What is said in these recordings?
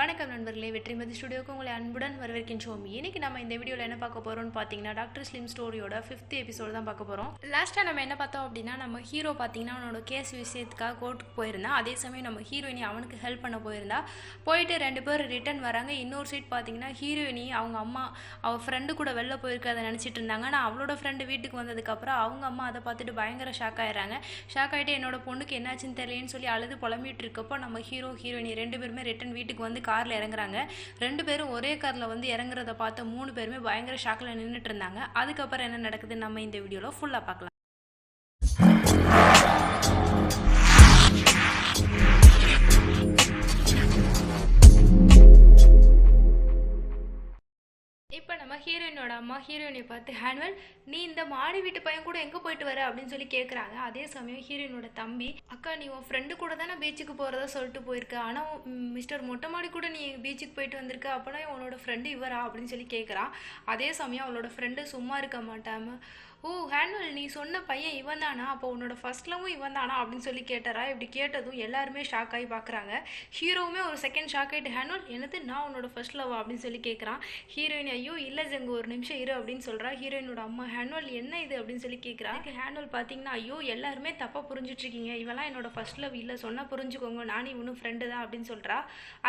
வணக்கம் நண்பர்களே வெற்றிமதி ஸ்டுடியோக்கு உங்களை அன்புடன் வரவேற்கின்றோம். இன்னைக்கு நம்ம இந்த வீடியோவில் என்ன பார்க்க போறோம்னு பார்த்தீங்கன்னா டாக்டர் ஸ்லிம் ஸ்டோரியோட ஃபிஃப்த் எபிசோடு தான் பார்க்க போகிறோம் லாஸ்ட்டாக நம்ம என்ன பார்த்தோம் அப்படின்னா நம்ம ஹீரோ பார்த்தீங்கன்னா அவனோட கேஸ் விஷயத்துக்காக கோர்ட்டுக்கு போயிருந்தான். அதே சமயம் நம்ம ஹீரோயினி அவனுக்கு ஹெல்ப் பண்ண போயிருந்தா. போயிட்டு ரெண்டு பேர் ரிட்டர்ன் வராங்க. இன்னொரு சைட் பார்த்தீங்கன்னா ஹீரோயினி அவங்க அம்மா அவள் ஃப்ரெண்டு கூட வெளில போயிருக்கிறத நினச்சிட்டு இருந்தாங்க. ஆனால் அவளோட ஃப்ரெண்டு வீட்டுக்கு வந்ததுக்கப்புறம் அவங்க அம்மா அதை பார்த்துட்டு பயங்கர ஷாக் ஆயிடுறாங்க. ஷாக் ஆகிட்டு என்னோட பொண்ணுக்கு என்னாச்சுன்னு தெரியலன்னு சொல்லி அழுது புலம்பிட்டு இருக்கப்போ நம்ம ஹீரோ ஹீரோயினி ரெண்டு பேருமே ரிட்டன் வீட்டுக்கு வந்து காரில் இறங்குறாங்க. ரெண்டு பேரும் ஒரே காரில் வந்து இறங்குறத பார்த்து மூணு பேருமே பயங்கர ஷாக்கில் நின்றுட்டு இருந்தாங்க. அதுக்கப்புறம் என்ன நடக்குது? நம்ம இந்த வீடியோவில் ஃபுல்லாக பார்க்கலாம். ஹீரோயினோட அம்மா ஹீரோயினை பார்த்து ஹேனுவல் நீ இந்த மாடி வீட்டு பையன் கூட எங்கே போயிட்டு வர? அப்படின்னு சொல்லி கேட்குறாங்க அதே சமயம் ஹீரோயினோட தம்பி அக்கா நீ உன் ஃப்ரெண்டு கூட தானே பீச்சுக்கு போகிறதா சொல்லிட்டு போயிருக்க. ஆனால் மிஸ்டர் மொட்டை மாடி கூட நீ பீச்சுக்கு போயிட்டு வந்திருக்க. அப்போனா உன்னோட ஃப்ரெண்டு இவரா? அப்படின்னு சொல்லி கேட்குறான் அதே சமயம் அவளோட ஃப்ரெண்டு சும்மா இருக்க மாட்டாமல் ஓ ஹேனுவல் நீ சொன்ன பையன் இவன் தானா அப்போ உன்னோட ஃபர்ஸ்ட் லவ்வும் இவன் தானா அப்படின்னு சொல்லி கேட்டாரா இப்படி கேட்டதும் எல்லாருமே ஷாக் ஆகி பார்க்குறாங்க ஹீரோவுமே ஒரு செகண்ட் ஷாக் ஆகிட்டு ஹேனுவல் என்னது? நான் உன்னோட ஃபர்ஸ்ட் லவ் அப்படின்னு சொல்லி கேட்குறான் ஹீரோயின் ஐயோ இல்லை ஜெங்க ஒரு நிமிஷம் இரு அப்படின்னு சொல்கிறா ஹீரோயினோட அம்மா ஹேனுவல் என்ன இது? அப்படின்னு சொல்லி கேட்குறா அதுக்கு பார்த்தீங்கன்னா ஐயோ எல்லாருமே தப்பாக புரிஞ்சிட்ருக்கீங்க. இவெல்லாம் என்னோட ஃபர்ஸ்ட் லவ் இல்லை. சொன்னால் புரிஞ்சுக்கோங்க. நானும் இவனும் ஃப்ரெண்டு தான் அப்படின்னு சொல்கிறா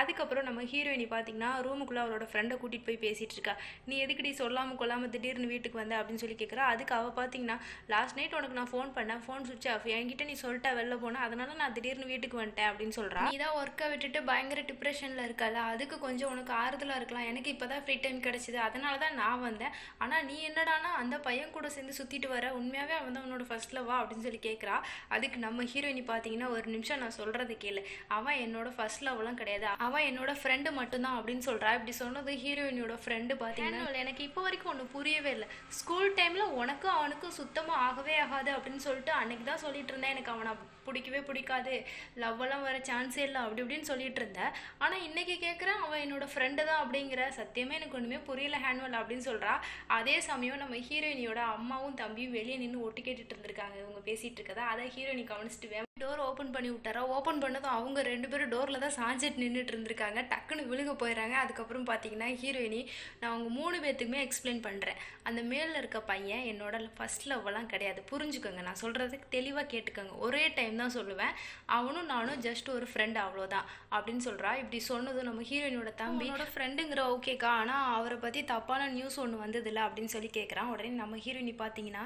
அதுக்கப்புறம் நம்ம ஹீரோயினி பார்த்தீங்கன்னா ரூமுக்குள்ளே அவளோட ஃப்ரெண்டை கூட்டிகிட்டு போய் பேசிகிட்டு இருக்கா. நீ எதுக்குடி சொல்லாமல் கொள்ளாமல் திடீர்னு வீட்டுக்கு வந்த? அப்படின்னு சொல்லி கேட்குறா அதுக்கு அவள் பார்த்தீங்கன்னா லாஸ்ட் நைட் உனக்கு நான் ஃபோன் பண்ணேன். ஃபோன் சுவிட்ச் ஆஃப் என்கிட்ட நீ சொல்லிட்டா வெளில போனேன் அதனால நான் திடீர்னு வீட்டுக்கு வந்துட்டேன் அப்படின்னு சொல்கிறா நீ தான் ஒர்க்கை விட்டுட்டு பயங்கர டிப்ரெஷனில் இருக்கல அதுக்கு கொஞ்சம் உனக்கு ஆறுதலாக இருக்கலாம். எனக்கு இப்போ தான் ஃப்ரீ டைம் கிடச்சிது. அதனால தான் நான் வந்தேன். ஆனால் நீ என்னடானா அந்த பையன் கூட சேர்ந்து சுற்றிட்டு வர உண்மையாகவே அவன் தான் உன்னோட ஃபர்ஸ்ட் வா அப்படின்னு சொல்லி கேட்குறா அதுக்கு நம்ம ஹீரோயினி பார்த்தீங்கன்னா ஒரு நிமிஷம் நான் சொல்கிறத கேளு. அவன் என்னோட ஃபர்ஸ்ட் லவ்லாம் கிடையாது. அவன் என்னோட ஃப்ரெண்டு மட்டும்தான் அப்படின்னு சொல்கிறா இப்படி சொன்னது ஹீரோயினியோட ஃப்ரெண்டு பார்த்தீங்கன்னா எனக்கு இப்போ வரைக்கும் ஒன்று புரியவே இல்லை. ஸ்கூல் டைமில் உனக்கும் அவனுக்கும் சுத்தமாக ஆகவே ஆகாது அப்படின்னு சொல்லிட்டு அன்னைக்கு தான் சொல்லிட்டு இருந்தேன். எனக்கு அவனை பிடிக்கவே பிடிக்காது. லவ்வெல்லாம் வர சான்ஸே இல்லை அப்படி இப்படின்னு சொல்லிட்டு இருந்தேன் ஆனால் இன்னைக்கு கேட்குறேன் அவன் என்னோட ஃப்ரெண்டு தான் அப்படிங்கிற. சத்தியமே எனக்கு ஒன்றுமே புரியல ஹேண்ட்வல் அப்படின்னு சொல்கிறா அதே சமயம் நம்ம ஹீரோயினியோட அம்மாவும் தம்பியும் வெளியே நின்று ஒட்டு கேட்டுட்டு இருந்திருக்காங்க. இவங்க பேசிகிட்டு இருக்கதா? அதை ஹீரோயினி கவனிச்சிட்டு டோர் ஓப்பன் பண்ணி விட்டாரா? ஓப்பன் பண்ணதும் அவங்க ரெண்டு பேரும் டோரில் தான் சாஞ்சிட்டு நின்றுட்டு இருந்திருக்காங்க. டக்குன்னு விழுக போயிடறாங்க அதுக்கப்புறம் பார்த்தீங்கன்னா ஹீரோயினி நான் அவங்க மூணு பேர்த்துக்குமே எக்ஸ்பிளைன் பண்ணுறேன் அந்த மேலில் இருக்க பையன் என்னோட ஃபஸ்ட் லவ்வெல்லாம் கிடையாது. புரிஞ்சுக்கோங்க நான் சொல்கிறதுக்கு தெளிவாக கேட்டுக்கோங்க. ஒரே டைம் தான் சொல்லுவேன்? அவனும் நானும் ஜஸ்ட் ஒரு ஃப்ரெண்ட் அவ்வளோதான் அப்படின்னு சொல்கிறா இப்படி சொன்னதும் நம்ம ஹீரோயினோட தம்பி என்னோட ஃப்ரெண்டுங்கிற ஓகேக்கா ஆனால் அவரை பற்றி தப்பான நியூஸ் ஒன்று வந்ததில்ல அப்படின்னு சொல்லி கேட்குறான் உடனே நம்ம ஹீரோயினி பார்த்தீங்கன்னா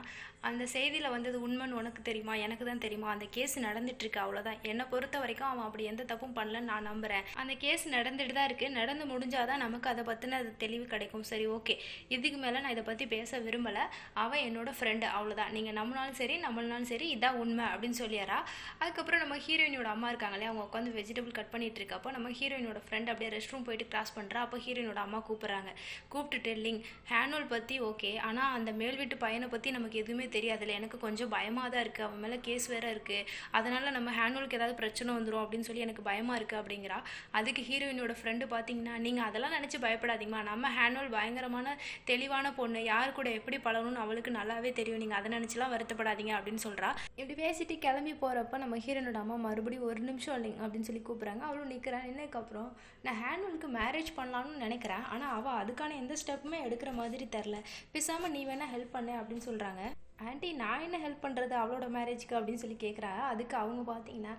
அந்த செய்தியில் வந்தது உண்மைன்னு உனக்கு தெரியுமா? எனக்கு தான் தெரியுமா? அந்த கேஸ் நடந்துட்டு இருக்கு அவ்வளோதான் என்னை பொறுத்த வரைக்கும் அவன் அப்படி எந்த தப்பும் பண்ணலன்னு நான் நம்புகிறேன் அந்த கேஸ் நடந்துட்டு தான் இருக்குது நடந்து முடிஞ்சாதான் நமக்கு அதை பற்றின அது தெளிவு கிடைக்கும். சரி ஓகே இதுக்கு மேலே நான் இதை பற்றி பேச விரும்பலை. அவன் என்னோட ஃப்ரெண்டு அவ்வளோதான் நீங்கள் நம்மளாலும் சரி நம்மளாலும் சரி இதான் உண்மை அப்படின்னு சொல்லிடுறா அதுக்கப்புறம் நம்ம ஹீரோயினோட அம்மா இருக்காங்களே அவங்க உட்காந்து வெஜிடபிள் கட் பண்ணிட்டு இருக்கப்போ நம்ம ஹீரோயினோட ஃப்ரெண்ட் அப்படியே ரெஸ்ட் ரூம் போயிட்டு கிராஸ் பண்ணுறா அப்போ ஹீரோயினோட அம்மா கூப்பிட்றாங்க. கூப்பிட்டுட்டு லிங் ஹேனோல் பற்றி ஓகே ஆனால் அந்த மேல் வீட்டு பையனை பற்றி நமக்கு எதுவுமே தெரியாதுல்ல. எனக்கு கொஞ்சம் பயமாக தான் இருக்குது அவன் மேலே கேஸ் வேற இருக்குது அதனால் நம்ம ஹேனோலுக்கு ஏதாவது பிரச்சனை வந்துடும் அப்படின்னு சொல்லி எனக்கு பயமாக இருக்குது அப்படிங்கிறா. அதுக்கு ஹீரோயினோட ஃப்ரெண்டு பார்த்தீங்கன்னா நீங்கள் அதெல்லாம் நினச்சி பயப்படாதீங்கம்மா. நம்ம ஹேனோல் பயங்கரமான தெளிவான பொண்ணு. யார் கூட எப்படி பழகணும்னு அவளுக்கு நல்லாவே தெரியும். நீங்கள் அதை நினச்சிலாம் வருத்தப்படாதீங்க அப்படின்னு சொல்கிறா இப்படி பேசிட்டு கிளம்பி போகிறப்ப நம்ம ஹீரோனோட அம்மா மறுபடியும் ஒரு நிமிஷம் இல்லைங்க அப்படின்னு சொல்லி கூப்பிட்றாங்க. அவளும் நிற்கிறான் என்னக்கப்புறம் நான் ஹேண்ட்வெல்க்கு மேரேஜ் பண்ணலான்னு நினைக்கிறேன். ஆனால் அவள் அதுக்கான எந்த ஸ்டெப்புமே எடுக்கிற மாதிரி தெரில பேசாமல் நீ வேணால் ஹெல்ப் பண்ணு அப்படின்னு சொல்கிறாங்க ஆண்டி நான் என்ன ஹெல்ப் பண்ணுறது அவளோட மேரேஜ்க்கு அப்படின்னு சொல்லி கேட்குறா அதுக்கு அவங்க பார்த்தீங்கன்னா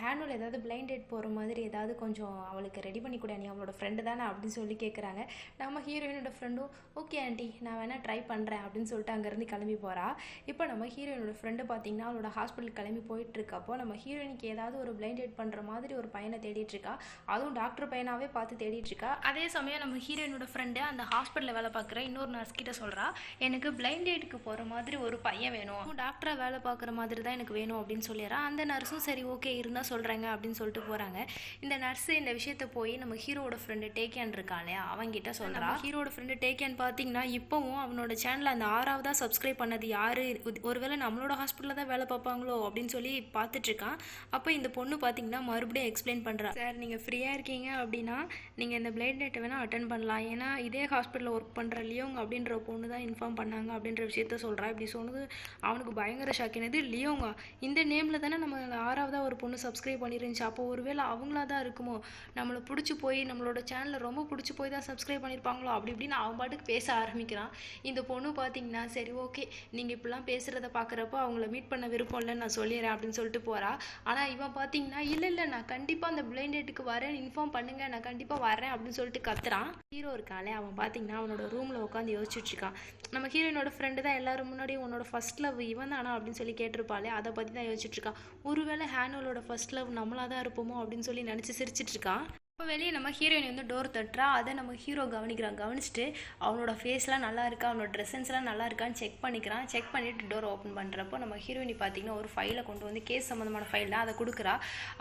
ஹேண்ட்வெல் ஏதாவது பிளைண்ட் டேட் போகிற மாதிரி ஏதாவது கொஞ்சம் அவளுக்கு ரெடி பண்ணி கொடு நீ அவளோட ஃப்ரெண்டு தானே அப்படின்னு சொல்லி கேட்குறாங்க நம்ம ஹீரோயினோட ஃப்ரெண்டும் ஓகே ஆண்டி நான் வேணால் ட்ரை பண்ணுறேன் அப்படின்னு சொல்லிட்டு அங்கேருந்து கிளம்பி போகிறா இப்போ நம்ம ஹீரோயினோட ஃப்ரெண்டு பார்த்தீங்கன்னா அவளோட ஹாஸ்பிட்டல் கிளம்பி போயிட்டுருக்கப்போ நம்ம ஹீரோயினுக்கு ஏதாவது ஒரு பிளைண்ட் டேட் பண்ணுற மாதிரி ஒரு பையனை தேடிட்டுருக்கா அதுவும் டாக்டர் பையனாகவே பார்த்து தேடிட்டுருக்கா அதே சமயம் நம்ம ஹீரோயினோட ஃப்ரெண்டு அந்த ஹாஸ்பிட்டலில் வேலை பார்க்குற இன்னொரு நர்ஸ் கிட்ட சொல்கிறா எனக்கு பிளைண்ட் டேட்டுக்கு போகிற மாதிரி ஒரு பையன் வேணும். டாக்டராக வேலை பார்க்குற மாதிரி தான் எனக்கு வேணும் அப்படின்னு சொல்லிடுறான் அந்த நர்ஸும் சரி ஓகே இருந்தால் சொல்கிறாங்க அப்படின்னு சொல்லிட்டு போகிறாங்க இந்த நர்ஸு இந்த விஷயத்த போய் நம்ம ஹீரோட ஃப்ரெண்டு டேக்கேன் இருக்கான் இல்லையா? அவங்கிட்ட சொல்கிறா ஹீரோட ஃப்ரெண்டு டேக்கேன் பார்த்தீங்கன்னா இப்போவும் அவனோட சேனல் அந்த ஆறாவதா சப்ஸ்கிரைப் பண்ணது யாரு? ஒருவேளை நம்மளோட ஹாஸ்பிட்டலில் தான் வேலை பார்ப்பாங்களோ அப்படின்னு சொல்லி பார்த்துட்டு இருக்கான். அப்போ இந்த பொண்ணு பார்த்தீங்கன்னா மறுபடியும் எக்ஸ்பிளைன் பண்ணுறா சார் நீங்கள் ஃப்ரீயாக இருக்கீங்க அப்படின்னா நீங்கள் இந்த பிளைட் டேட்டை வேணால் அட்டன் பண்ணலாம். ஏன்னா இதே ஹாஸ்பிட்டலில் ஒர்க் பண்ணுற லியோங் அப்படின்ற பொண்ணு தான் இன்ஃபார்ம் பண்ணாங்க அப்படின்ற விஷயத்த சொல்கிறா இப்படி சொன்னது அவனுக்கு பயங்கர ஷாக் என்னது லியோங்கா இந்த நேமில் தானே நம்ம ஆறாவதாக ஒரு பொண்ணு சப்ஸ்கிரைப் பண்ணியிருந்துச்சு அப்போ ஒருவேளை அவங்களா தான் இருக்குமோ? நம்மளை பிடிச்சி போய் நம்மளோட சேனலை ரொம்ப பிடிச்சி போய் தான் சப்ஸ்கிரைப் பண்ணியிருப்பாங்களோ அப்படி இப்படின்னு அவன் பாட்டுக்கு பேச ஆரம்பிக்கிறான். இந்த பொண்ணு பார்த்தீங்கன்னா சரி ஓகே நீங்கள் இப்படிலாம் பேசுகிறத பார்க்குறப்போ அவங்கள மீட் பண்ண விருப்பம் இல்லைன்னு நான் சொல்லிடுறேன் அப்படின்னு சொல்லிட்டு போகிறா ஆனால் இவன் பார்த்தீங்கன்னா இல்லை இல்லை நான் கண்டிப்பாக அந்த பிளைண்ட் டேட்டுக்கு வரேன். இன்ஃபார்ம் பண்ணுங்க. நான் கண்டிப்பாக வரேன் அப்படின்னு சொல்லிட்டு கத்துறான். ஹீரோ இருக்காளே அவன் பார்த்தீங்கன்னா அவனோட ரூமில் உட்காந்து யோசிச்சுட்டு இருக்கான். நம்ம ஹீரோயினோட ஃப்ரெண்டு தான் எல்லாரும் முன்னாடியும் உன்னோட ஃபஸ்ட் லவ் இவன் தானா அப்படின்னு சொல்லி கேட்டிருப்பாளே அதை பற்றி தான் யோசிச்சுட்டு இருக்கான் ஒருவேளை ஹேனோலோட ஃபஸ்ட் லவ் நம்மளாக தான் இருப்போமோ அப்படின்னு சொல்லி நினச்சி சிரிச்சிட்டு இருக்கான் இப்போ வெளியே நம்ம ஹீரோயின் வந்து டோர் தட்டுறா அதை நம்ம ஹீரோ கவனிக்கிறான் கவனிச்சுட்டு அவனோட ஃபேஸ்லாம் நல்லா இருக்கா அவனோட ட்ரெஸ்ஸன்ஸ்லாம் நல்லா இருக்கான்னு செக் பண்ணிக்கிறான். செக் பண்ணிவிட்டு டோர் ஓப்பன் பண்ணுறப்போ நம்ம ஹீரோயினி பார்த்தீங்கன்னா ஒரு ஃபைலை கொண்டு வந்து கேஸ் சம்மந்தமான ஃபைல் தான் அதை கொடுக்குறா.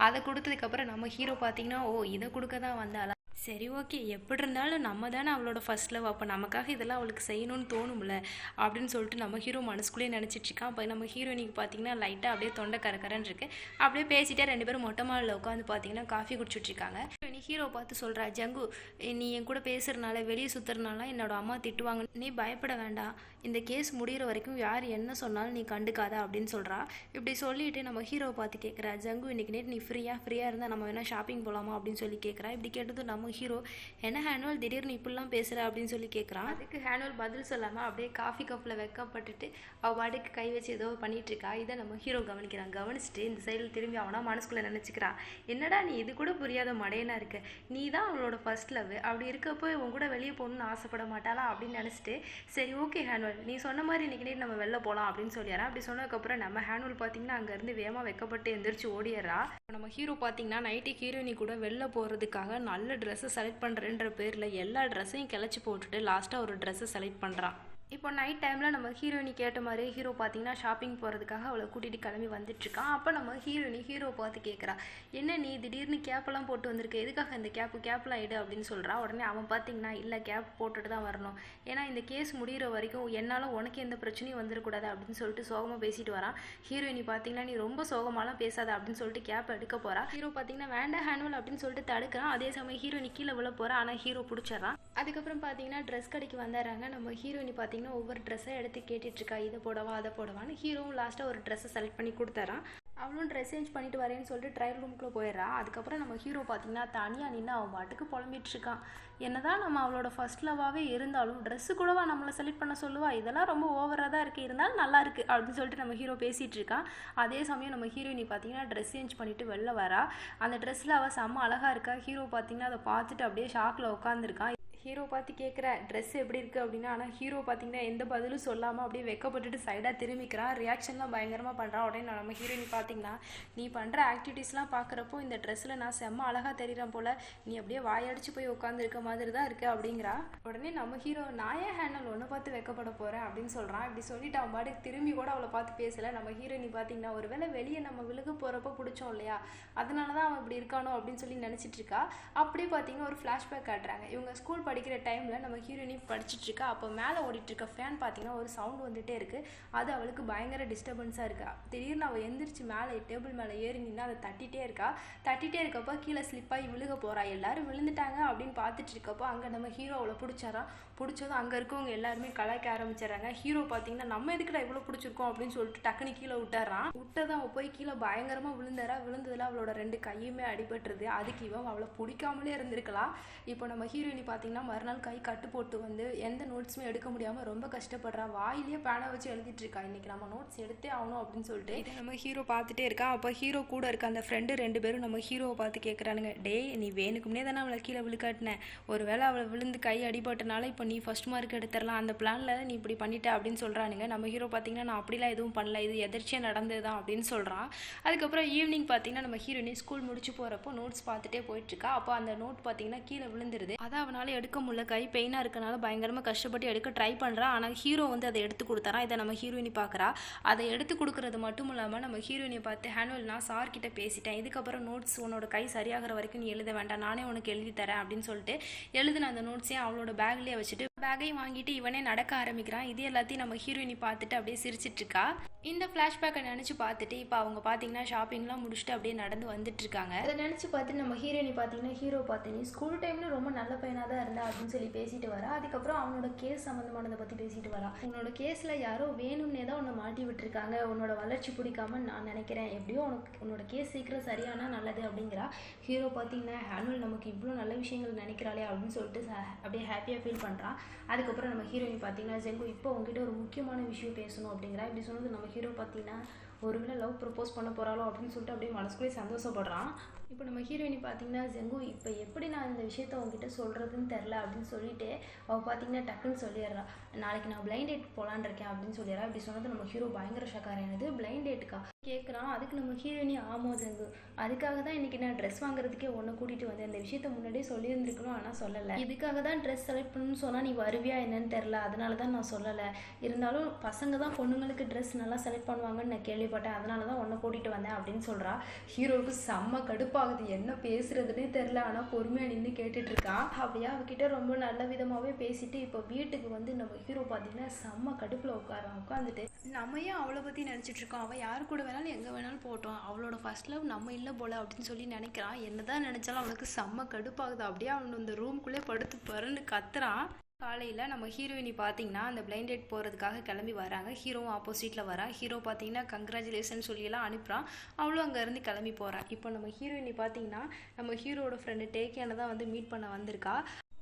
அதை கொடுத்ததுக்கப்புறம் நம்ம ஹீரோ பார்த்தீங்கன்னா ஓ இதை கொடுக்க தான் வந்தாளா? சரி ஓகே. எப்படி இருந்தாலும் நம்ம தானே அவளோட ஃபர்ஸ்ட் லவ் அப்போ நமக்காக இதெல்லாம் அவளுக்கு செய்யணும்னு தோணும்ல? அப்படின்னு சொல்லிட்டு நம்ம ஹீரோ மனசுக்குள்ளேயே நினச்சிட்டு இருக்கான். அப்போ நம்ம ஹீரோயினிக்கு பார்த்தீங்கன்னா லைட்டாக அப்படியே தொண்டை கரக்கரன்னு இருக்கு. அப்படியே பேசிட்டே ரெண்டு பேரும் மொட்டை மாடில் உட்காந்து பார்த்தீங்கன்னா காஃபி குடிச்சிட்ருக்காங்க ஹீரோ பார்த்து சொல்கிறா ஜங்கு நீ என் கூட பேசுறதுனால வெளியே சுற்றுறதுனால என்னோட அம்மா திட்டுவாங்க. நீ பயப்பட வேண்டாம். இந்த கேஸ் முடிகிற வரைக்கும் யார் என்ன சொன்னாலும் நீ கண்டுக்காத அப்படின்னு சொல்கிறா இப்படி சொல்லிட்டு நம்ம ஹீரோவை பார்த்து கேட்குறா ஜங்கு இன்னைக்கு நேற்று நீ ஃப்ரீயாக ஃப்ரீயாக இருந்தால் நம்ம வேணால் ஷாப்பிங் போகலாமா அப்படின்னு சொல்லி கேட்குறா இப்படி கேட்டது நம்ம ஹீரோ என்ன ஹேனுவல் திடீர்னு இப்படிலாம் பேசுகிற அப்படின்னு சொல்லி கேட்குறான் அதுக்கு ஹேனுவல் பதில் சொல்லாமல் அப்படியே காஃபி கப்பில் வெக்கப்பட்டுட்டு அவள் பாட்டுக்கு கை வச்சு ஏதோ பண்ணிகிட்ருக்கா இதை நம்ம ஹீரோ கவனிக்கிறான். கவனிச்சுட்டு இந்த சைடில் திரும்பி அவனா மனசுக்குள்ளே நினச்சிக்கிறா. என்னடா நீ இது கூட புரியாத மடையனாக இருக்க? நீ தான் அவளோட ஃபர்ஸ்ட் லவ் அப்படி இருக்கப்போ உன் கூட வெளியே போகணும்னு ஆசைப்பட மாட்டாளா அப்படின்னு நினச்சிட்டு சரி ஓகே ஹேனுவல் நீ சொன்ன மாதிரி இன்னைக்கு நைட் நம்ம வெளில போகலாம் அப்படின்னு சொல்லிடுறேன். அப்படி சொன்னதுக்கப்புறம் நம்ம ஹேனுவல் பார்த்தீங்கன்னா அங்கேருந்து வேகமாக வெக்கப்பட்டு எந்திரிச்சு ஓடிடுறா. நம்ம ஹீரோ பார்த்தீங்கன்னா நைட்டு ஹீரோயினி கூட வெளில போகிறதுக்காக நல்ல ட்ரெஸ் ட்ரெஸ்ஸை செலக்ட் பண்ணுறேன்ற பேரில் எல்லா ட்ரெஸ்ஸையும் கிளச்சி போட்டுட்டு லாஸ்ட்டாக ஒரு ட்ரெஸ்ஸை செலக்ட் பண்ணுறான் இப்போ நைட் டைமில் நம்ம ஹீரோயினி கேட்ட மாதிரி ஹீரோ பார்த்தீங்கன்னா ஷாப்பிங் போகிறதுக்காக அவளை கூட்டிகிட்டு கிளம்பி வந்துட்டுருக்கான். அப்போ நம்ம ஹீரோயினி ஹீரோ பார்த்து கேட்குறா என்ன நீ திடீர்னு கேப்பெல்லாம் போட்டு வந்திருக்க? எதுக்காக இந்த கேப்பு கேப்லாம் எடு அப்படின்னு சொல்கிறா உடனே அவன் பார்த்தீங்கன்னா இல்லை கேப் போட்டுட்டு தான் வரணும். ஏன்னா இந்த கேஸ் முடிகிற வரைக்கும் என்னால் உனக்கு எந்த பிரச்சனையும் வந்துடக்கூடாது அப்படின்னு சொல்லிட்டு சோகமாக பேசிட்டு வரான் ஹீரோயினி பார்த்தீங்கன்னா நீ ரொம்ப சோகமாலாம் பேசாத அப்படின்னு சொல்லிட்டு கேப் எடுக்க போகிறா ஹீரோ பார்த்தீங்கன்னா வேண்டாம் ஹேனுவல் அப்படின்னு சொல்லிட்டு தடுக்கிறான். அதே சமயம் ஹீரோயினி கீழே விழ போகிறா ஆனால் ஹீரோ பிடிச்சிட்றான். அதுக்கப்புறம் பார்த்தீங்கன்னா ட்ரெஸ் கடைக்கு வந்துடுறாங்க. நம்ம ஹீரோயினி பார்த்தீங்கன்னா ஒவ்வொரு ட்ரெஸ்ஸை எடுத்து கேட்டுட்ருக்கா இதை போடவா அதை போடவான்னு ஹீரோவும் லாஸ்ட்டாக ஒரு ட்ரெஸ்ஸை செலக்ட் பண்ணி கொடுத்தாரான் அவளும் ட்ரெஸ் சேஞ்ச் பண்ணிட்டு வரேன்னு சொல்லிட்டு ட்ரையல் ரூம்குள்ளே போயிடுறா. அதுக்கப்புறம் நம்ம ஹீரோ பார்த்தீங்கன்னா தனியாக நின்று அவன் பாட்டுக்கு புலம்பிட்டுருக்கான் என்னதான் நம்ம அவளோட ஃபர்ஸ்ட் லவ்வாகவே இருந்தாலும் ட்ரெஸ்ஸு கூடவா நம்மளை செலக்ட் பண்ண சொல்லுவா? இதெல்லாம் ரொம்ப ஓவராக தான் இருக்குது இருந்தாலும் நல்லா இருக்குது அப்படின்னு சொல்லிட்டு நம்ம ஹீரோ பேசிகிட்டு இருக்கான் அதே சமயம் நம்ம ஹீரோயினி பார்த்தீங்கன்னா ட்ரெஸ் சேஞ்ச் பண்ணிட்டு வெளில வரா. அந்த ட்ரெஸ்ஸில் அவள் செம்ம அழகாக இருக்கா. ஹீரோ பார்த்தீங்கன்னா அதை பார்த்துட்டு அப்படியே ஷாக்கில் உட்காந்துருக்கான் ஹீரோ பார்த்து கேட்குற ட்ரெஸ் எப்படி இருக்குது அப்படின்னா ஆனால் ஹீரோ பார்த்தீங்கன்னா எந்த பதிலும் சொல்லாமல் அப்படியே வெக்கப்பட்டுட்டு சைடாக திரும்பிக்கிறான். ரியாக்ஷன்லாம் பயங்கரமாக பண்ணுறான் உடனே நம்ம ஹீரோயின் பார்த்தீங்கன்னா நீ பண்ணுற ஆக்டிவிட்டீஸ்லாம் பார்க்குறப்போ இந்த ட்ரெஸ்ஸில் நான் செம்ம அழகாக தெரிகிறேன் போல். நீ அப்படியே வாயடிச்சு போய் உட்காந்துருக்க மாதிரி தான் இருக்குது அப்படிங்கிறா. உடனே நம்ம ஹீரோ நான் ஏன் ஹேண்டல் ஒன்று பார்த்து வெக்கப்பட போகிறேன் அப்படின்னு சொல்கிறான் இப்படி சொல்லிட்டு அவன் பாட்டுக்கு திரும்பி கூட அவளை பார்த்து பேசலை. நம்ம ஹீரோயினி பார்த்தீங்கன்னா ஒருவேளை வெளியே நம்ம விழுக போகிறப்போ பிடிச்சோம் இல்லையா? அதனால தான் அவன் இப்படி இருக்கானோ? அப்படின்னு சொல்லி நினச்சிட்டு இருக்கா. அப்படியே பார்த்தீங்கன்னா ஒரு ஃப்ளாஷ்பேக் காட்டுறாங்க. இவங்க ஸ்கூல் படிக்கிற டைமில் நம்ம ஹீரோயினி படிச்சுட்டு இருக்கா அப்போ மேலே ஓடிட்டு இருக்க ஃபேன் பார்த்தீங்கன்னா ஒரு சவுண்ட் வந்துட்டே இருக்கு. அது அவளுக்கு பயங்கர டிஸ்டர்பன்ஸாக இருக்கா? திடீர்னு அவள் எந்திரிச்சு மேலே டேபிள் மேலே ஏறி நின்று அதை தட்டிகிட்டே இருக்கா? தட்டிகிட்டே இருக்கப்போ கீழே ஸ்லிப்பாகி விழுக போகிறா எல்லாரும் விழுந்துட்டாங்க அப்படின்னு பார்த்துட்டு இருக்கப்போ அங்கே நம்ம ஹீரோ அவளை பிடிச்சாரா பிடிச்சதும் அங்கே இருக்கவங்க எல்லாருமே கலாய்க்க ஆரம்பிச்சிடறாங்க. ஹீரோ பார்த்தீங்கன்னா நம்ம எதுக்குடா இவ்வளோ பிடிச்சிருக்கோம் அப்படின்னு சொல்லிட்டு டக்குனு கீழே விட்டுறான். விட்டதான் அவள் போய் கீழே பயங்கரமாக விழுந்தாரா விழுந்ததில் அவளோட ரெண்டு கையுமே அடிபட்டுருது. அதுக்கு இவன் அவளை பிடிக்காமலே இருந்திருக்கலாம். இப்போ நம்ம ஹீரோயினி பார்த்தீங்கன்னா மறுநாள் கை கட்டு போட்டு வந்து எந்த நோட்ஸுமே எடுக்க முடியாமல் ரொம்ப கஷ்டப்படுறா. வாயிலேயே பேனை வச்சு எழுதிட்டு இருக்கா. இன்னைக்கு நம்ம நோட்ஸ் எடுத்தே ஆகணும் அப்படின்னு சொல்லிட்டு. நம்ம ஹீரோ பார்த்துட்டே இருக்கா. அப்போ ஹீரோ கூட இருக்க அந்த ஃப்ரெண்டு ரெண்டு பேரும் நம்ம ஹீரோவை பார்த்து கேட்குறானுங்க டேய் நீ வேணுக்கும்னே தானே அவளை கீழே விழுக்காட்டினேன் ஒருவேளை அவளை விழுந்து கை அடிபட்டனால இப்போ நீ ஃபர்ஸ்ட் மார்க் எடுத்துடலாம் அந்த பிளானில் நீ இப்படி பண்ணிட்ட அப்படின்னு சொல்கிறானுங்க நம்ம ஹீரோ பார்த்தீங்கன்னா நான் அப்படிலாம் எதுவும் பண்ணல. இது எதிர்ச்சியாக நடந்தது தான் அப்படின்னு சொல்கிறான் அதுக்கப்புறம் ஈவினிங் பார்த்தீங்கன்னா நம்ம ஹீரோயினி ஸ்கூல் முடிச்சு போகிறப்போ நோட்ஸ் பார்த்துட்டே போயிட்டுருக்கா. அப்போ அந்த நோட் பார்த்தீங்கன்னா கீழே விழுந்துருது. அதை அவனால் எடுக்க முடியல. கை பெயினாக இருக்கனால பயங்கரமாக கஷ்டப்பட்டு எடுக்க ட்ரை பண்ணுறான் ஆனால் ஹீரோ வந்து அதை எடுத்து கொடுத்தாரான் இதை நம்ம ஹீரோயினி பார்க்குறா அதை எடுத்து கொடுக்கறது மட்டும் இல்லாமல் நம்ம ஹீரோயினை பார்த்து ஹேனுவல் நான் சார் கிட்ட பேசிட்டேன். இதுக்கப்புறம் நோட்ஸ் உன்னோட கை சரியாகிற வரைக்கும் நீ எழுத வேண்டாம். நானே உனக்கு எழுதி தரேன். அப்படின்னு சொல்லிட்டு எழுதின அந்த நோட்ஸையும் அவளோட பேக்லேயே வச்சு consider பேக்கையும் வாங்கிட்டு இவனே நடக்க ஆரம்பிக்கிறான். இது எல்லாத்தையும் நம்ம ஹீரோயினி பார்த்துட்டு அப்படியே சிரிச்சிட்டு இருக்கா இந்த ஃப்ளாஷ்பேக்கை நினச்சி பார்த்துட்டு இப்போ அவங்க பார்த்தீங்கன்னா ஷாப்பிங்லாம் முடிச்சுட்டு அப்படியே நடந்து வந்துட்டு இருக்காங்க அதை நினச்சி பார்த்து நம்ம ஹீரோயினி பார்த்தீங்கன்னா ஹீரோ பார்த்தீங்கன்னா நீ ஸ்கூல் டைமில் ரொம்ப நல்ல பையனாக தான் இருந்தா அப்படின்னு சொல்லி பேசிட்டு வரா. அதுக்கப்புறம் அவனோட கேஸ் சம்மந்தமானதை பற்றி பேசிட்டு வரா. உன்னோட கேஸில் யாரோ வேணும்னே தான் உன்னை மாட்டி விட்டுருக்காங்க. உன்னோட வளர்ச்சி பிடிக்காம நான் நினைக்கிறேன். எப்படியோ உனக்கு உன்னோட கேஸ் சீக்கிரம் சரியானா நல்லது அப்படிங்கிறா. ஹீரோ பார்த்தீங்கன்னா ஹேனுவல் நமக்கு இவ்வளோ நல்ல விஷயங்கள் நினைக்கிறாளே அப்படின்னு சொல்லிட்டு அப்படியே ஹாப்பியாக ஃபீல் பண்ணுறான் அதுக்கப்புறம் நம்ம ஹீரோயின் பார்த்தீங்கன்னா ஜெங்கு இப்போ உங்ககிட்ட ஒரு முக்கியமான விஷயம் பேசணும் அப்படிங்கிறா இப்படி சொன்னது நம்ம ஹீரோ பார்த்தீங்கன்னா ஒருவேளை லவ் ப்ரப்போஸ் பண்ண போகிறாளோ அப்படின்னு சொல்லிட்டு அப்படியே மனசுக்குள்ளே சந்தோஷப்படுறான். இப்போ நம்ம ஹீரோயினி பார்த்தீங்கன்னா ஜெங்கு இப்போ எப்படி நான் இந்த விஷயத்த உங்ககிட்ட சொல்கிறதுன்னு தெரில அப்படின்னு சொல்லிட்டு அவள் பார்த்தீங்கன்னா டக்குன்னு சொல்லிடுறா. நாளைக்கு நான் பிளைண்ட் டேட் போகலான் இருக்கேன் அப்படின்னு சொல்லிடுறா. இப்படி சொன்னது நம்ம ஹீரோ பயங்கர ஷக்கார் எனது பிளைண்ட் டேட்டுக்கா கேட்குறான் அதுக்கு நம்ம ஹீரோயினி ஆமோ ஜெங்கு. அதுக்காக தான் இன்றைக்கி நான் ட்ரெஸ் வாங்குறதுக்கே ஒன்று கூட்டிகிட்டு வந்தேன். இந்த விஷயத்த முன்னாடியே சொல்லியிருந்திருக்கணும் ஆனால் சொல்லலை. இதுக்காக தான் ட்ரெஸ் செலக்ட் பண்ணணும்னு சொன்னால் நீ வருவியா என்னன்னு தெரில அதனால தான் நான் சொல்லலை. இருந்தாலும் பசங்க தான் பொண்ணுங்களுக்கு ட்ரெஸ் நல்லா செலக்ட் பண்ணுவாங்கன்னு நான் கேள்விப்பட்டேன். அதனால தான் ஒன்றை கூட்டிகிட்டு வந்தேன் அப்படின்னு சொல்கிறா ஹீரோவுக்கு செம்ம கடுப்பு. கடுப்பாகுது. என்ன பேசுறதுனே தெரில ஆனால் பொறுமையாக நின்று கேட்டுட்டு இருக்கான் அப்படியே அவகிட்ட ரொம்ப நல்ல விதமாகவே பேசிட்டு இப்போ வீட்டுக்கு வந்து நம்ம ஹீரோ பார்த்தீங்கன்னா செம்ம கடுப்பில் உட்காரான் உட்காந்துட்டு. நம்ம ஏன் அவளை பற்றி நினச்சிட்டு இருக்கோம் அவள் யார் கூட வேணாலும் எங்கே வேணாலும் போட்டோம் அவளோட ஃபர்ஸ்ட் லவ் நம்ம இல்லை போல அப்படின்னு சொல்லி நினைக்கிறான் என்னதான் நினச்சாலும் அவனுக்கு செம்ம கடுப்பாகுது. அப்படியே அவன் இந்த ரூம்குள்ளே படுத்து பறந்து கத்துறான் காலையில் நம்ம ஹீரோயினி பார்த்தீங்கன்னா அந்த பிளைண்ட் டேட் போகிறதுக்காக கிளம்பி வராங்க. ஹீரோவும் ஆப்போசிட்டில் வரா. ஹீரோ பார்த்தீங்கன்னா கங்க்ராச்சுலேஷன் சொல்லியெல்லாம் அனுப்புகிறான் அவளும் அங்கேருந்து கிளம்பி போகிறான் இப்போ நம்ம ஹீரோயினி பார்த்தீங்கன்னா நம்ம ஹீரோட ஃப்ரெண்டு டேக்கியான தான் வந்து மீட் பண்ண வந்திருக்கா.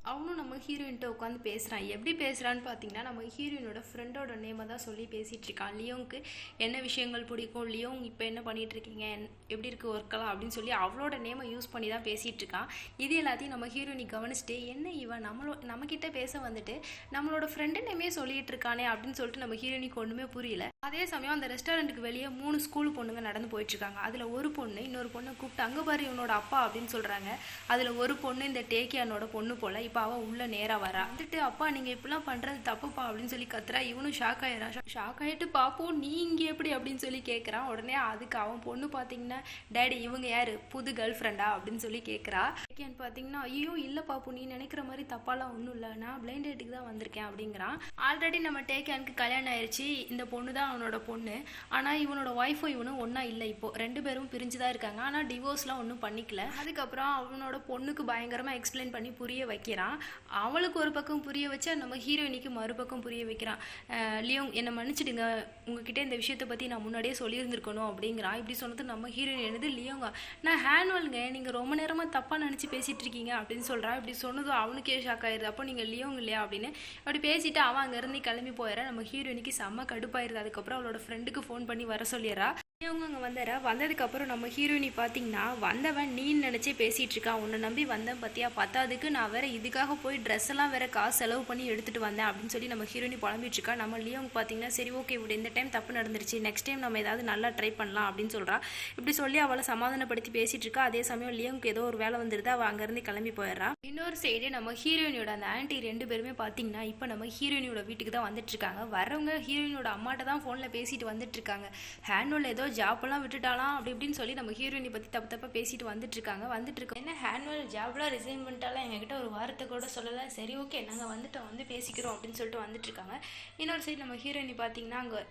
அவனும் நம்ம ஹீரோயின்ட்ட உட்காந்து பேசுகிறான் எப்படி பேசுகிறான்னு பார்த்தீங்கன்னா நம்ம ஹீரோயினோட ஃப்ரெண்டோட நேமை தான் சொல்லி பேசிகிட்டு இருக்கான். லியோங்க்கு என்ன விஷயங்கள் பிடிக்கும்? லியோங் இப்போ என்ன பண்ணிட்டு இருக்கீங்க? என்- எப்படி இருக்கு ஒர்க்கெல்லாம் அப்படின்னு சொல்லி அவளோட நேமை யூஸ் பண்ணி தான் பேசிகிட்டு இருக்கான். இது எல்லாத்தையும் நம்ம ஹீரோயினி கவனிச்சுட்டு என்ன இவன்? நம்மளோ நம்மக்கிட்ட பேச வந்துட்டு நம்மளோட ஃப்ரெண்டு நேமே சொல்லிகிட்டு இருக்கானே அப்படின்னு சொல்லிட்டு நம்ம ஹீரோயினிக்கு ஒன்றுமே புரியல. அதே சமயம் அந்த ரெஸ்டாரண்ட்டுக்கு வெளியே மூணு ஸ்கூல் பொண்ணுங்க நடந்து போயிட்டு இருக்காங்க. அதில் ஒரு பொண்ணு இன்னொரு பொண்ணை கூப்பிட்டு அங்கே பாரு இவனோட அப்பா அப்படின்னு சொல்கிறாங்க அதில் ஒரு பொண்ணு இந்த டேக்கியானோட பொண்ணு போல். இப்போ அவள் உள்ள நேராக வரா. வந்துட்டு அப்பா நீங்கள் இப்படிலாம் பண்ணுறது தப்புப்பா அப்படின்னு சொல்லி கத்துறா. இவனும் ஷாக் ஆயிடறான் ஷாக் ஆகிட்டு பார்ப்போம் நீ இங்கே எப்படி? அப்படின்னு சொல்லி கேட்குறான் உடனே அதுக்கு அவன் பொண்ணு பார்த்தீங்கன்னா டேடி இவங்க யாரு? புது கேர்ள் ஃப்ரெண்டா அப்படின்னு சொல்லி கேட்குறா டேக்கியான் பார்த்தீங்கன்னா ஐயோ இல்லை பாப்பு நீ நினைக்கிற மாதிரி தப்பாலாம் ஒன்றும் இல்லை. நான் பிளைண்ட் டேட்டுக்கு தான் வந்திருக்கேன் அப்படிங்கிறான். ஆல்ரெடி நம்ம டேக்கியானுக்கு கல்யாணம் ஆயிடுச்சு இந்த பொண்ணு தான் அவனோட பொண்ணு. ஆனால் இவனோட ஒய்ஃபும் இவனும் ஒன்றா இல்லை இப்போது ரெண்டு பேரும் பிரிஞ்சு தான் இருக்காங்க. ஆனால் டிவோர்ஸ்லாம் ஒன்றும் பண்ணிக்கல. அதுக்கப்புறம் அவனோட பொண்ணுக்கு பயங்கரமாக எக்ஸ்பிளைன் பண்ணி புரிய வைக்கிறான். அவளுக்கு ஒரு பக்கம் புரிய வச்சா நம்ம ஹீரோயினிக்கு மறுபக்கம் புரிய வைக்கிறான். லியோங் என்னை மன்னிச்சிடுங்க. உங்ககிட்ட இந்த விஷயத்தை பற்றி நான் முன்னாடியே சொல்லியிருந்திருக்கணும் அப்படிங்கிறான். இப்படி சொன்னது நம்ம ஹீரோயின் என்னது? லியோங்க. நான் ஹேண்ட்வல்ங்க நீங்கள் ரொம்ப நேரமாக தப்பாக நினச்சி பேசிகிட்டு இருக்கீங்க அப்படின்னு சொல்கிறான் இப்படி சொன்னதும் அவனுக்கே ஷாக் ஆயிடுது அப்போ நீங்கள் லியோங்க இல்லையா அப்படின்னு அப்படி பேசிட்டு அவன் அங்கேருந்து கிளம்பி போயிடறான் நம்ம ஹீரோயினிக்கு செம்ம கடுப்பாயிருது. அதுக்கப்புறம் அவளோட ஃப்ரெண்டுக்கு ஃபோன் பண்ணி வர சொல்லிடுறா. இவங்க அங்கே வந்தாரா? வந்ததுக்கப்புறம் நம்ம ஹீரோயினி பார்த்தீங்கன்னா வந்தவன் நீ நினச்சே பேசிகிட்டு இருக்கான் உன்னை நம்பி வந்தேன் பார்த்தியா பத்தாதுக்கு நான் வேற இதுக்காக போய் ட்ரெஸ் எல்லாம் வேற காசு செலவு பண்ணி எடுத்துகிட்டு வந்தேன் அப்படின்னு சொல்லி நம்ம ஹீரோயினி புலம்பிட்டு இருக்கா. நம்ம லியோங்க பார்த்தீங்கன்னா சரி ஓகே இப்படி இந்த டைம் தப்பு நடந்துருச்சு. நெக்ஸ்ட் டைம் நம்ம ஏதாவது நல்லா ட்ரை பண்ணலாம் அப்படின்னு சொல்கிறா இப்படி சொல்லி அவளை சமாதானப்படுத்தி பேசிகிட்டு இருக்கா. அதே சமயம் லியோங்க்கு ஏதோ ஒரு வேலை வந்துருது. அவள் அங்கேருந்து கிளம்பி போயிடுறா. இன்னொரு சைடு நம்ம ஹீரோயினியோட அந்த ஆன்ட்டி ரெண்டு பேருமே பார்த்தீங்கன்னா இப்போ நம்ம ஹீரோயினியோட வீட்டுக்கு தான் வந்துட்டு இருக்காங்க. வரவங்க ஹீரோயினோட அம்மாட்ட தான் ஃபோனில் பேசிட்டு வந்துட்டு இருக்காங்க. ஹேண்ட்வல் ஏதோ ஜாப்லாம் விட்டுட்டாலாம் அப்படி இப்படின்னு சொல்லி நம்ம ஹீரோயினி பற்றி தப்பு தப்பாக பேசிட்டு வந்துட்டு இருக்காங்க வந்துட்டு இருக்கோம் என்ன ஹேண்ட்வல் ஜாப்லாம் ரிசைன் பண்ணிட்டாலாம் எங்ககிட்ட ஒரு வாரத்தை கூட சொல்லலை. சரி ஓகே நாங்கள் வந்துட்டோம் வந்து பேசிக்கிறோம் அப்படின்னு சொல்லிட்டு வந்துட்டு இருக்காங்க இன்னொரு சைடு நம்ம ஹீரோயினி பார்த்தீங்கன்னா அங்கே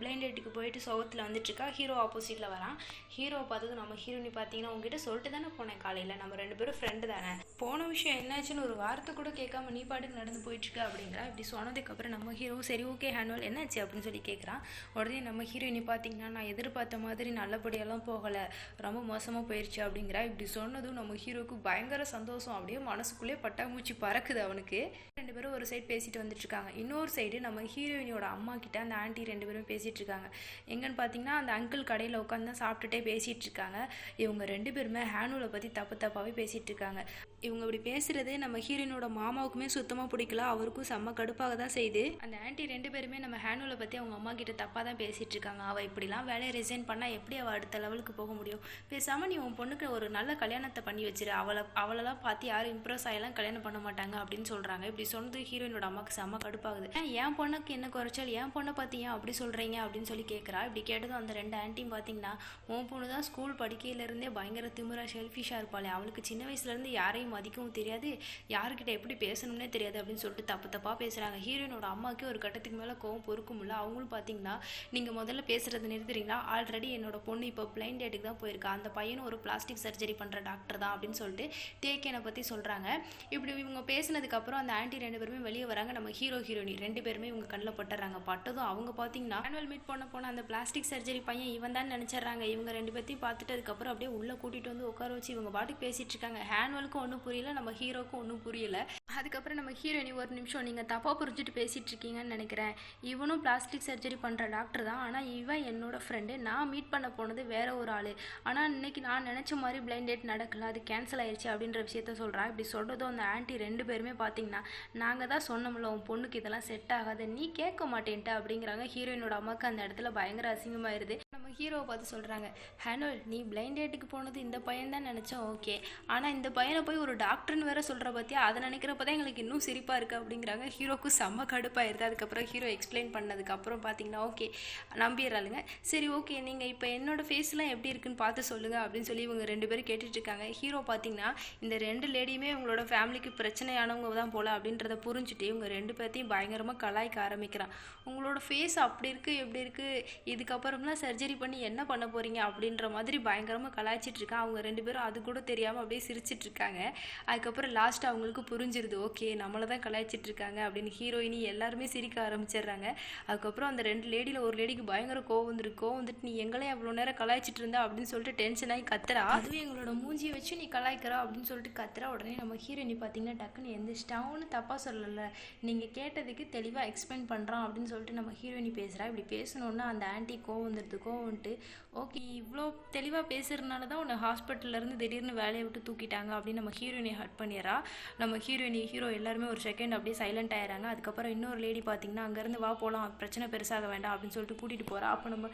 பிளைண்ட் டேட்டுக்கு போயிட்டு சோகத்தில் வந்துட்டு இருக்கா ஹீரோ ஆப்போசிட்டில் வரான் ஹீரோ பார்த்தது நம்ம ஹீரோயினி பார்த்தீங்கன்னா உங்ககிட்ட சொல்லிட்டு தானே போனேன் காலையில். நம்ம ரெண்டு பேரும் ஃப்ரெண்டு தானே. போன விஷயம் என்னாச்சுன்னு ஒரு வார்த்தை கூட கேட்காம நீ பாட்டுக்கு நடந்து போயிட்டு இருக்க அப்படிங்கிறா. இப்படி சொன்னதுக்கப்புறம் நம்ம ஹீரோ சரி ஓகே ஹேண்ட்வல் என்னாச்சு அப்படின்னு சொல்லி கேட்குறான் உடனே நம்ம ஹீரோயினி பார்த்தீங்கன்னா நான் எதிர் எதிர்பார்த்த மாதிரி நல்லபடியெல்லாம் போகலை. ரொம்ப மோசமாக போயிடுச்சு அப்படிங்கிறா. இப்படி சொன்னதும் நம்ம ஹீரோக்கு பயங்கர சந்தோஷம். அப்படியே மனசுக்குள்ளே பட்டாமூச்சி பறக்குது அவனுக்கு. ரெண்டு பேரும் ஒரு சைடு பேசிட்டு வந்துட்டு இருக்காங்க இன்னொரு சைடு நம்ம ஹீரோயினியோட அம்மா கிட்ட அந்த ஆன்ட்டி ரெண்டு பேரும் பேசிகிட்டு இருக்காங்க எங்கன்னு பார்த்தீங்கன்னா அந்த அங்கிள் கடையில் உட்காந்து தான் சாப்பிட்டுட்டே பேசிகிட்டு இருக்காங்க இவங்க ரெண்டு பேருமே ஹேனுவலை பற்றி தப்பு தப்பாகவே பேசிகிட்டு இருக்காங்க இவங்க இப்படி பேசுகிறதே நம்ம ஹீரோயினோட மாமாவுக்குமே சுத்தமாக பிடிக்கல அவருக்கும் செம்ம கடுப்பாக தான் செய்யுது. அந்த ஆன்ட்டி ரெண்டு பேருமே நம்ம ஹேனுவலை பற்றி அவங்க அம்மா கிட்ட தப்பாக தான் பேசிட்டு இருக்காங்க. அவள் இப்படிலாம் வேலையை ரிசைன் பண்ணால் எப்படி அவள் அடுத்த லெவலுக்கு போக முடியும்? பேசாமல் நீ உன் பொண்ணுக்கு ஒரு நல்ல கல்யாணத்தை பண்ணி வச்சிரு. அவளை அவளெல்லாம் பார்த்து யாரும் இம்ப்ரெஸ் ஆகலாம் கல்யாணம் பண்ண மாட்டாங்க அப்படின்னு சொல்கிறாங்க இப்படி சொன்னது ஹீரோயினோட அம்மாவுக்கு செம்ம கடுப்பாகுது. "ஏன், என் பொண்ணுக்கு என்ன குறைச்சல்? என் பொண்ணை பார்த்து ஏன் அப்படி சொல்கிறீங்க அப்படின்னு சொல்லி கேட்குறா இப்படி கேட்டதும் அந்த ரெண்டு ஆண்டியும் பார்த்தீங்கன்னா உன் பொண்ணு தான் ஸ்கூல் படிக்கையிலேருந்தே பயங்கர திமிரா ஷெல்ஃபிஷாக இருப்பாளே. அவளுக்கு சின்ன வயசுலேருந்து யாரையும் மதிக்கவும் தெரியாது. யாருக்கிட்ட எப்படி பேசணும்னே தெரியாது அப்படின்னு சொல்லிட்டு தப்பு தப்பாக பேசுகிறாங்க ஹீரோயினோட அம்மாவுக்கு ஒரு கட்டத்துக்கு மேலே கோவம் பொறுக்க முடியல அவங்களும் பார்த்தீங்கன்னா நீங்கள் முதல்ல பேசுகிறத நிறுத்துறீங்களா? ஆல்ரெடி என்னோட பொண்ணு இப்போ பிளைண்ட் டேட்டுக்கு தான் போயிருக்கா. அந்த பையனும் ஒரு பிளாஸ்டிக் சர்ஜரி பண்ணுற டாக்டர் தான் அப்படின்னு சொல்லிட்டு டேக்கேனை பற்றி சொல்கிறாங்க இப்படி இவங்க பேசினதுக்கப்புறம் அந்த ஆன்ட்டி ரெண்டு பேருமே வெளியே வராங்க. நம்ம ஹீரோ ஹீரோயினி ரெண்டு பேருமே இவங்க கண்ணில் பட்டுறாங்க. பட்டதும் அவங்க பார்த்தீங்கன்னா ஆனுவல் மீட் பண்ண போன அந்த பிளாஸ்டிக் சர்ஜரி பையன் இவன் தான் நினச்சிட்றாங்க. இவங்க ரெண்டு பேர்த்தையும் பார்த்துட்டு அதுக்கப்புறம் அப்படியே உள்ளே கூட்டிகிட்டு வந்து உட்கார வச்சு இவங்க பாட்டுக்கு பேசிகிட்டு இருக்காங்க. ஆனுவலுக்கும் ஒன்றும் புரியல நம்ம ஹீரோக்கும் ஒன்றும் புரியல. அதுக்கப்புறம் நம்ம ஹீரோயினி ஒரு நிமிஷம் நீங்கள் தப்பாக புரிஞ்சுட்டு பேசிட்டு இருக்கீங்கன்னு நினைக்கிறேன். இவனும் பிளாஸ்டிக் சர்ஜரி பண்ணுற டாக்டர் தான். ஆனால் இவன் என்னோட ஃப்ரெண்டு நான் மீட் பண்ண போனது வேற ஒரு ஆள். ஆனால் இன்னைக்கு நான் நினச்ச மாதிரி பிளைண்ட் டேட் நடக்கல. அது கேன்சல் ஆயிடுச்சு அப்படின்ற விஷயத்த சொல்கிறான் இப்படி சொல்கிறதும் அந்த ஆன்ட்டி ரெண்டு பேருமே பார்த்தீங்கன்னா நாங்கள் தான் சொன்னோம்ல உன் பொண்ணுக்கு இதெல்லாம் செட் ஆகாது. நீ கேட்க மாட்டேன்ட்ட அப்படிங்கிறாங்க. ஹீரோயினோட அம்மாவுக்கு அந்த இடத்துல பயங்கர அசிங்கமாயிருது. நம்ம ஹீரோவை பார்த்து சொல்கிறாங்க ஹேனோல் நீ பிளைண்ட் டேட்டுக்கு போனது இந்த பையன் தான் நினச்சோம் ஓகே. ஆனால் இந்த பையனை போய் ஒரு டாக்டர்னு வேற சொல்கிற பற்றியா அதை நினைக்கிறப்ப தான் எங்களுக்கு இன்னும் சிரிப்பாக இருக்குது அப்படிங்கிறாங்க. ஹீரோக்கு செம்ம கடுப்பாயிருது. அதுக்கப்புறம் ஹீரோ எக்ஸ்பிளைன் பண்ணதுக்கப்புறம் பார்த்தீங்கன்னா ஓகே நம்பிடுறாளுங்க. சரி ஓகே நீங்கள் இப்போ என்னோட ஃபேஸ்லாம் எப்படி இருக்குன்னு பார்த்து சொல்லுங்கள் அப்படின்னு சொல்லி இவங்க ரெண்டு பேரும் கேட்டுட்டு இருக்காங்க. ஹீரோ பார்த்தீங்கன்னா இந்த ரெண்டு லேடியுமே இவங்களோட ஃபேமிலிக்கு பிரச்சனையானவங்க தான் போல அப்படின்றத புரிஞ்சுட்டு இவங்க ரெண்டு பேர்த்தையும் பயங்கரமாக கலாய்க்க ஆரம்பிக்கிறான். உங்களோட ஃபேஸ் அப்படி இருக்குது எப்படி இருக்குது இதுக்கப்புறம்லாம் சர்ஜரி பண்ணி என்ன பண்ண போகிறீங்க அப்படின்ற மாதிரி பயங்கரமாக கலாய்ச்சிட்டு இருக்கான். அவங்க ரெண்டு பேரும் அது கூட தெரியாமல் அப்படியே சிரிச்சிட்டு இருக்காங்க. அதுக்கப்புறம் லாஸ்ட் அவங்களுக்கு புரிஞ்சிருது ஓகே நம்மளை தான் கலாய்ச்சிட்டு இருக்காங்க அப்படின்னு ஹீரோயினி எல்லாருமே சிரிக்க ஆரம்பிச்சிடுறாங்க. அதுக்கப்புறம் அந்த ரெண்டு லேடியில் ஒரு லேடிக்கு பயங்கர கோவம் வந்துருக்கு கோவம் வந்துட்டு நீ எங்களையும் அவ்வளோ நேரம் கலாய்ச்சிட்டு இருந்தா? அப்படின்னு சொல்லிட்டு டென்ஷன் ஆகி கத்துறா. அதுவே எங்களோட மூஞ்சியை வச்சு நீ கலாய்க்கிறா அப்படின்னு சொல்லிட்டு கத்துறா. உடனே நம்ம ஹீரோயினி பார்த்தீங்கன்னா டக்குன்னு எந்திரிச்சிட்டான்னு தப்பாக சொல்லலை. நீங்கள் கேட்டதுக்கு தெளிவாக எக்ஸ்பிளைன் பண்ணுறான் அப்படின்னு சொல்லிட்டு நம்ம ஹீரோயினி பேசுகிறா இப்படி பேசணுன்னா அந்த ஆன்ட்டி கோவம் வந்துடுது கோவம் வந்துட்டு ஓகே இவ்வளோ தெளிவாக பேசுறதுனால தான் உன்னை ஹாஸ்பிட்டல்லேருந்து திடீர்னு வேலையை விட்டு தூக்கிட்டாங்க அப்படின்னு நம்ம ஹீரோயினை ஹர்ட் பண்ணிடுறா. நம்ம ஹீரோயினி ஹீரோ எல்லாருமே ஒரு செகண்ட் அப்படியே சைலண்ட் ஆயிடுறாங்க. அதுக்கப்புறம் இன்னொரு லேடி பார்த்தீங்கன்னா அங்கேருந்து வா போகலாம் பிரச்சனை பெருசாக வேண்டாம் அப்படின்னு சொல்லிட்டு கூட்டிகிட்டு போகிறா அப்போ நம்ம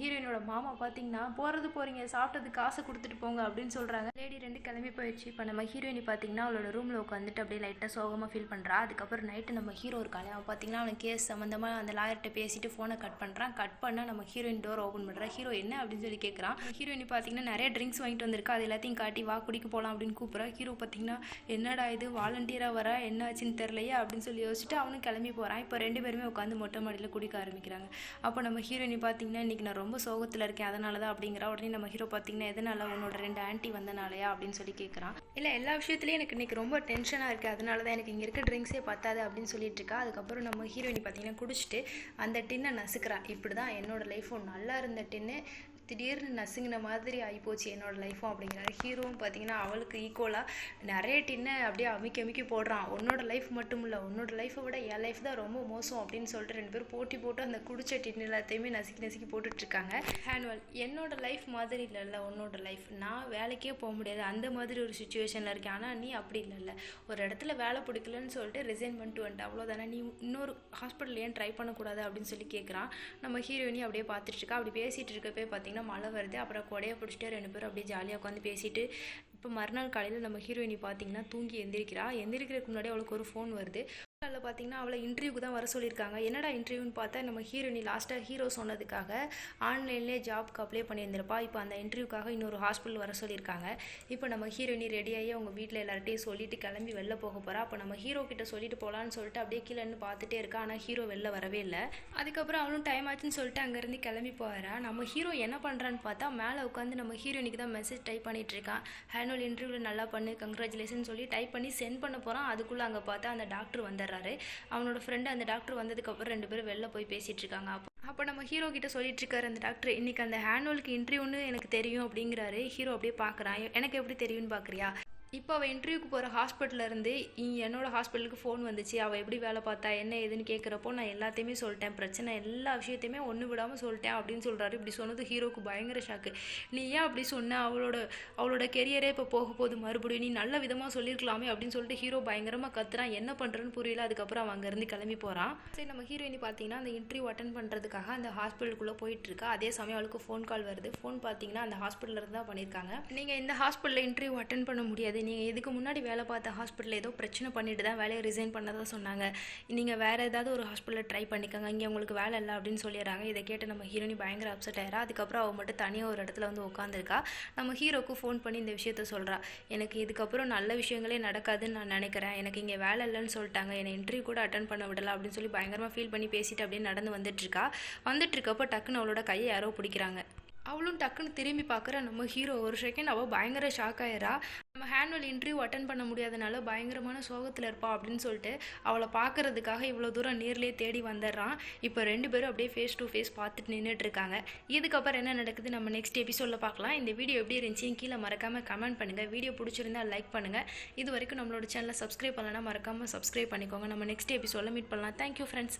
ஹீரோயினோட மாமா பார்த்தீங்கன்னா போகிறது போகிறீங்க சாப்பிட்டது காசை கொடுத்துட்டு போங்க அப்படின்னு சொல்கிறாங்க லேடி ரெண்டு கிளம்பி போயிடுச்சு. இப்போ நம்ம ஹீரோயினி பார்த்தீங்கன்னா அவளோட ரூமில் உட்காந்துட்டு அப்படியே லைட்டாக சோகமாக ஃபீல் பண்ணுறா அதுக்கப்புறம் நைட்டு நம்ம ஹீரோ இருக்காளே அவன் பார்த்தீங்கன்னா அவன் கேஸ் சம்மந்தமாக அந்த லாயர்கிட்ட பேசிட்டு ஃபோனை கட் பண்ணுறான் கட் பண்ணால் நம்ம ஹீரோயின் டோர் ஓப்பன் பண்ணுறா ஹீரோ என்ன? அப்படின்னு சொல்லி கேட்குறான் ஹீரோயினி பார்த்தீங்கன்னா நிறைய ட்ரிங்க்ஸ் வாங்கிட்டு வந்திருக்கா. அது எல்லாத்தையும் காட்டி வா குடிக்க போகலாம் அப்படின்னு கூப்பிட்றா. ஹீரோ பார்த்தீங்கன்னா என்னடா இது? வாலண்டியராக வர? என்ன ஆச்சுன்னு தெரிலையே அப்படின்னு சொல்லி யோசிச்சுட்டு அவனும் கிளம்பி போகிறான் இப்போ ரெண்டு பேருமே உட்காந்து மொட்டை மாடியில் குடிக்க ஆரம்பிக்கிறாங்க. அப்போ நம்ம ஹீரோயினி பார்த்தீங்கன்னா இன்றைக்கி நான் ரொம்ப சோகத்தில் இருக்கேன். அதனால தான் அப்படிங்கிற உடனே நம்ம ஹீரோ பார்த்தீங்கன்னா எதனால உன்னோட ரெண்டு ஆன்ட்டி வந்தனாலையா? அப்படின்னு சொல்லி கேட்குறான் இல்லை எல்லா விஷயத்துலையும் எனக்கு இன்றைக்கி ரொம்ப டென்ஷனாக இருக்குது அதனால தான் எனக்கு இங்கே இருக்க ட்ரிங்க்ஸே பத்தாது அப்படின்னு சொல்லிட்டு இருக்கா. அதுக்கப்புறம் நம்ம ஹீரோயினி பார்த்தீங்கன்னா குடிச்சிட்டு அந்த டின்னை நசுக்கிறான் இப்படி தான் என்னோட லைஃப் நல்லா இருந்த டின்னு திடீர்னு நசுங்கின மாதிரி ஆகிப்போச்சு என்னோட லைஃப்பும் அப்படிங்கிறாரு. ஹீரோவும் பார்த்தீங்கன்னா அவளுக்கு ஈக்குவலாக நிறைய டின்னை அப்படியே அமைக்க அமைக்கி போடுறான். உன்னோட லைஃப் மட்டும் இல்லை உன்னோட லைஃப்பை விட என் லைஃப் தான் ரொம்ப மோசம் அப்படின்னு சொல்லிட்டு ரெண்டு பேரும் போட்டி போட்டு அந்த குடிச்ச டின் எல்லாத்தையுமே நசுக்கி நசுக்கி போட்டுட்ருக்காங்க ஹேண்ட்வல் என்னோட லைஃப் மாதிரி இல்லைல்ல உன்னோட லைஃப் நான் வேலைக்கே போக முடியாது. அந்த மாதிரி ஒரு சுச்சுவேஷனில் இருக்கேன். ஆனால் நீ அப்படி இல்லைல்ல ஒரு இடத்துல வேலை பிடிக்கலன்னு சொல்லிட்டு ரிசைன் பண்ணிட்டு வந்துட்டு அவ்வளோதானே நீ இன்னொரு ஹாஸ்பிட்டல் ஏன் ட்ரை பண்ணக்கூடாது அப்படின்னு சொல்லி கேட்குறான் நம்ம ஹீரோயினி அப்படியே பார்த்துட்டு இருக்கா. அப்படி பேசிகிட்டு இருக்கப்பே பார்த்தீங்கன்னா மழை வருது. அப்புறம் கொடையை பிடிச்சிட்டு ரெண்டு பேரும் அப்படியே ஜாலியாக உட்காந்து பேசிட்டு இப்போ மறுநாள் காலையில் நம்ம ஹீரோயினி பார்த்தீங்கன்னா தூங்கி எந்திரிக்கிறா. எந்திரிக்கிறதுக்கு முன்னாடி அவளுக்கு ஒரு ஃபோன் வருது. அதில் பார்த்தீங்கன்னா அவளை இன்டர்வியூக்கு தான் வர சொல்லியிருக்காங்க. என்னடா இன்டர்வியூன்னு பார்த்தா நம்ம ஹீரோயினி லாஸ்ட்டாக ஹீரோ சொன்னதுக்காக ஆன்லைன்லேயே ஜாப்க்கு அப்ளை பண்ணியிருந்திருப்பா. இப்போ அந்த இன்டர்வியூக்காக இன்னொரு ஹாஸ்பிட்டல் வர சொல்லியிருக்காங்க. இப்போ நம்ம ஹீரோயினி ரெடியாகி அவங்க வீட்டில் எல்லார்ட்டையும் சொல்லிட்டு கிளம்பி வெளில போக போகிறா அப்போ நம்ம ஹீரோ கிட்ட சொல்லிட்டு போகலான்னு சொல்லிட்டு அப்படியே கீழேன்னு பார்த்துட்டே இருக்கா. ஆனால் ஹீரோ வெளில வரவே இல்லை. அதுக்கப்புறம் அவளும் டைம் ஆச்சுன்னு சொல்லிட்டு அங்கேருந்து கிளம்பி போகிறா நம்ம ஹீரோ என்ன பண்ணுறான்னு பார்த்தா மேலே உட்காந்து நம்ம ஹீரோயினிக்கு தான் மெசேஜ் டைப் பண்ணிட்டு இருக்கான் ஹேனுவல் இன்டர்வியூவில் நல்லா பண்ணு கங்க்ராச்சுலேஷன் சொல்லி டைப் பண்ணி சென்ட் பண்ண போகிறான் அதுக்குள்ளே அங்கே பார்த்தா அந்த டாக்டர் வந்துடுறாரு அவனோட ஃப்ரெண்டு அந்த டாக்டர் வந்ததுக்கப்புறம் ரெண்டு பேரும் வெளில போய் பேசிகிட்டு இருக்காங்க. அப்போ அப்போ நம்ம ஹீரோ கிட்ட சொல்லிட்டு இருக்காரு அந்த டாக்டர் இன்னைக்கு அந்த ஹேனுவலுக்கு இன்டர்வியூன்னு எனக்கு தெரியும் அப்படிங்கிறாரு. ஹீரோ அப்படியே பார்க்குறான் எனக்கு எப்படி தெரியும்னு பார்க்குறியா இப்போ அவள் இன்டர்வியூக்கு போகிற ஹாஸ்பிட்டல்ல இருந்து என்னோட ஹாஸ்பிட்டலுக்கு ஃபோன் வந்துச்சு. அவள் எப்படி வேலை பார்த்தா என்ன ஏதுன்னு கேட்குறப்போ நான் எல்லாத்தையுமே சொல்லிட்டேன். பிரச்சனை எல்லா விஷயத்தையுமே ஒன்று விடாமல் சொல்லிட்டேன் அப்படின்னு சொல்கிறாரு இப்படி சொன்னது ஹீரோக்கு பயங்கர ஷாக்கு நீ ஏன் அப்படி சொன்ன? அவளோட அவளோட கெரியரே இப்போ போக போகுது. மறுபடியும் நீ நல்ல விதமாக சொல்லியிருக்கலாமே அப்படின்னு சொல்லிட்டு ஹீரோ பயங்கரமாக கத்துறான் என்ன பண்ணுறன்னு புரியல. அதுக்கப்புறம் அவன் அங்கேருந்து கிளம்பி போகிறான் சரி நம்ம ஹீரோயினி பார்த்தீங்கன்னா அந்த இன்டர்வியூ அட்டன் பண்ணுறதுக்காக அந்த ஹாஸ்பிட்டலுக்குள்ளே போயிட்டுருக்கா அதே சமயம் அவளுக்கு ஃபோன் கால் வருது. ஃபோன் பார்த்தீங்கன்னா அந்த ஹாஸ்பிட்டலில் இருந்து தான் பண்ணியிருக்காங்க. நீங்கள் இந்த ஹாஸ்பிட்டலில் இன்டர்வியூ அட்டன் பண்ண முடியாது. நீங்கள் இதுக்கு முன்னாடி வேலை பார்த்த ஹாஸ்பிட்டலில் ஏதோ பிரச்சனை பண்ணிட்டு தான் வேலையை ரிசைன் பண்ணதாக சொன்னாங்க. நீங்கள் வேறு ஏதாவது ஒரு ஹாஸ்பிட்டலில் ட்ரை பண்ணிக்கோங்க. இங்கே உங்களுக்கு வேலை இல்லை அப்படின்னு சொல்லிடுறாங்க. இதை கேட்டு நம்ம ஹீரோனி பயங்கர அப்செட் ஆயிரா அதுக்கப்புறம் அவள் மட்டும் தனியாக ஒரு இடத்துல வந்து உட்காந்துருக்கா நம்ம ஹீரோக்கு ஃபோன் பண்ணி இந்த விஷயத்த சொல்கிறா எனக்கு இதுக்கப்புறம் நல்ல விஷயங்களே நடக்காதுன்னு நான் நினைக்கிறேன். எனக்கு இங்கே வேலை இல்லைன்னு சொல்லிட்டாங்க. என்னை இன்டர்வியூ கூட அட்டன் பண்ண விடல அப்படின்னு சொல்லி பயங்கரமாக ஃபீல் பண்ணி பேசிட்டு அப்படியே நடந்து வந்துட்டு இருக்கா. வந்துட்டு இருக்கப்போ டக்குன்னு அவளோட கையை யாரோ பிடிக்கிறாங்க. அவளும் டக்குன்னு திரும்பி பார்க்குற நம்ம ஹீரோ ஒரு செகண்ட் அவள் பயங்கர ஷாக் ஆயிரா நம்ம ஹேண்ட்வெல் இன்டர்வியூ அட்டன் பண்ண முடியாதனால பயங்கரமான சோகத்தில் இருப்பா அப்படின்னு சொல்லிட்டு அவளை பார்க்கறதுக்காக இவ்வளோ தூரம் நேர்லேயே தேடி வந்துடுறான். இப்போ ரெண்டு பேரும் அப்படியே ஃபேஸ் டு ஃபேஸ் பார்த்துட்டு நின்றுட்டு இருக்காங்க. இதுக்கப்புறம் என்ன நடக்குது நம்ம நெக்ஸ்ட் எபிசோடில் பார்க்கலாம். இந்த வீடியோ எப்படி இருந்துச்சு கீழே மறக்காமல் கமெண்ட் பண்ணுங்கள் வீடியோ பிடிச்சிருந்தா லைக் பண்ணுங்கள் இது வரைக்கும் நம்மளோட சேனலை சப்ஸ்கிரைப் பண்ணலன்னா மறக்காமல் சப்ஸ்கிரைப் பண்ணிக்கோங்க. நம்ம நெக்ஸ்ட் எபிசோடில் மீட் பண்ணலாம். Thank you friends